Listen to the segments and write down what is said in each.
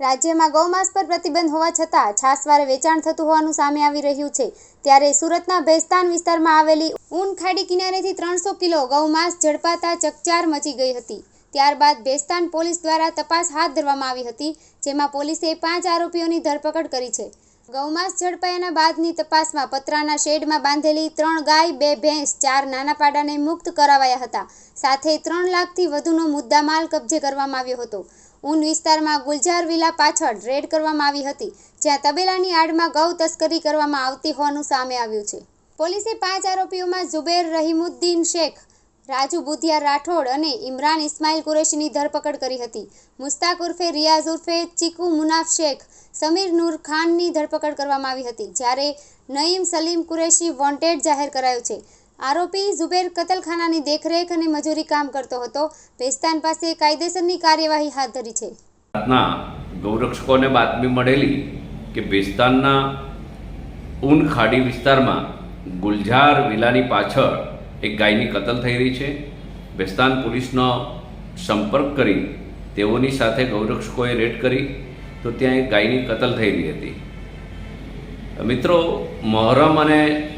રાજ્યમાં ગૌમાંસ પર પ્રતિબંધ હોવા છતાં છાસવારે વેચાણ થતું હોવાનું સામે આવી રહ્યું છે. ત્યારે સુરતના ભેસ્તાન વિસ્તારમાં આવેલી ઊન ખાડી કિનારેથી ત્રણસો કિલો ગૌમાંસ ઝડપાતા ચકચાર મચી ગઈ હતી. ત્યારબાદ ભેસ્તાન પોલીસ દ્વારા તપાસ હાથ ધરવામાં આવી હતી, જેમાં પોલીસે પાંચ આરોપીઓની ધરપકડ કરી છે. ગૌમાંસ ઝડપાયાના બાદની તપાસમાં પતરાના શેડમાં બાંધેલી ત્રણ ગાય, બે ભેંસ, ચાર નાના પાડાને મુક્ત કરાવાયા હતા. સાથે ત્રણ લાખથી વધુનો મુદ્દામાલ કબજે કરવામાં આવ્યો હતો. ઊન વિસ્તારમાં ગુલજાર વિલા પાછળ રેડ કરવામાં આવી હતી, જ્યાં તબેલાની આડમાં ગૌ તસ્કરી કરવામાં આવતી હોવાનું સામે આવ્યું છે. પોલીસે પાંચ આરોપીઓમાં ઝુબેર રહીમુદ્દીન શેખ રાજુ બુધિયા રાઠોડ અને ઇમરાન ઇસ્માઇલ કુરેશીની ધરપકડ કરી હતી. મુસ્તાક ઉર્ફે રિયાઝ ઉર્ફે ચીકુ મુનાફ શેખ સમીર નૂર ખાનની ધરપકડ કરવામાં આવી હતી, જ્યારે નઈમ સલીમ કુરેશી વોન્ટેડ જાહેર કરાયો છે. આરોપી ઝુબેર કતલખાનાની દેખરેખ અને મજૂરી કામ કરતો હતો. પેસ્તાન પાસે કાયદેસરની કાર્યવાહી હાથ ધરી છે. રાતના ગૌરક્ષકોને બાતમી મળેલી કે પેસ્તાનના ઊન ખાડી વિસ્તારમાં ગુલઝાર વિલાની પાછળ એક ગાયની કતલ થઈ રહી છે. ભેસ્તાન પોલીસનો સંપર્ક કરી તેઓની સાથે ગૌરક્ષકોએ રેડ કરી તો ત્યાં એક ગાયની કતલ થઈ રહી હતી. મિત્રો, મહોરમ અને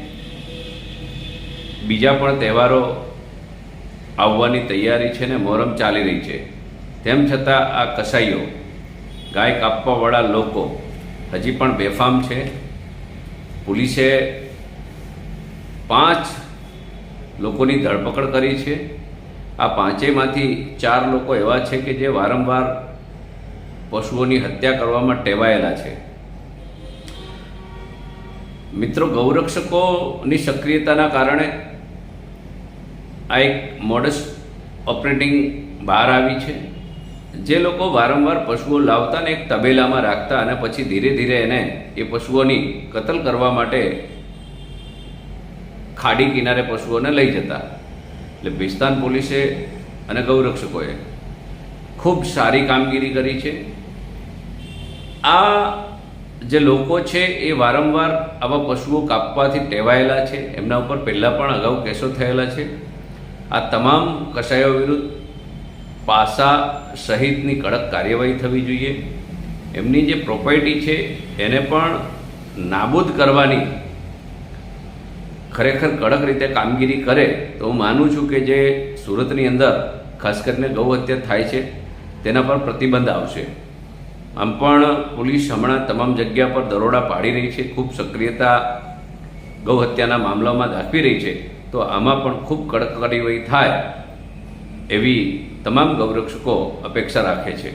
બીજા પણ તહેવારો આવવાની તૈયારી છે ને મહોરમ ચાલી રહી છે. તેમ છતાં આ કસાઈઓ ગાય કાપવાવાળા લોકો હજી પણ બેફામ છે. પોલીસે પાંચ લોકોની ધરપકડ કરી છે. આ પાંચેયમાંથી ચાર લોકો એવા છે કે જે વારંવાર પશુઓની હત્યા કરવામાં ટેવાયેલા છે. મિત્રો, ગૌરક્ષકોની સક્રિયતાના કારણે આ એક મોડસ ઓપરેટિંગ બહાર આવી છે. જે લોકો વારંવાર પશુઓ લાવતા ને એક તબેલામાં રાખતા અને પછી ધીરે ધીરે એને એ પશુઓની કતલ કરવા માટે ખાડી કિનારે પશુઓને લઈ જતા. એટલે ભિસ્તાન પોલીસે અને ગૌરક્ષકોએ ખૂબ સારી કામગીરી કરી છે. આ જે લોકો છે એ વારંવાર આવા પશુઓ કાપવાથી ટેવાયેલા છે. એમના ઉપર પહેલાં પણ અગાઉ કેસો થયેલા છે. આ તમામ કસાયો વિરુદ્ધ પાસા સહિતની કડક કાર્યવાહી થવી જોઈએ. એમની જે પ્રોપર્ટી છે એને પણ નાબૂદ કરવાની ખરેખર કડક રીતે કામગીરી કરે, તો હું માનું છું કે જે સુરતની અંદર, ખાસ કરીને ગૌ હત્યા થાય છે, તેના પર પ્રતિબંધ આવશે. આમ પણ પોલીસ હમણાં તમામ જગ્યા પર દરોડા પાડી રહી છે, ખૂબ સક્રિયતા ગૌ હત્યાના મામલામાં દાખવી રહી છે, તો આમાં પણ ખૂબ કડક કાર્યવાહી થાય એવી તમામ ગૌરક્ષકો અપેક્ષા રાખે છે.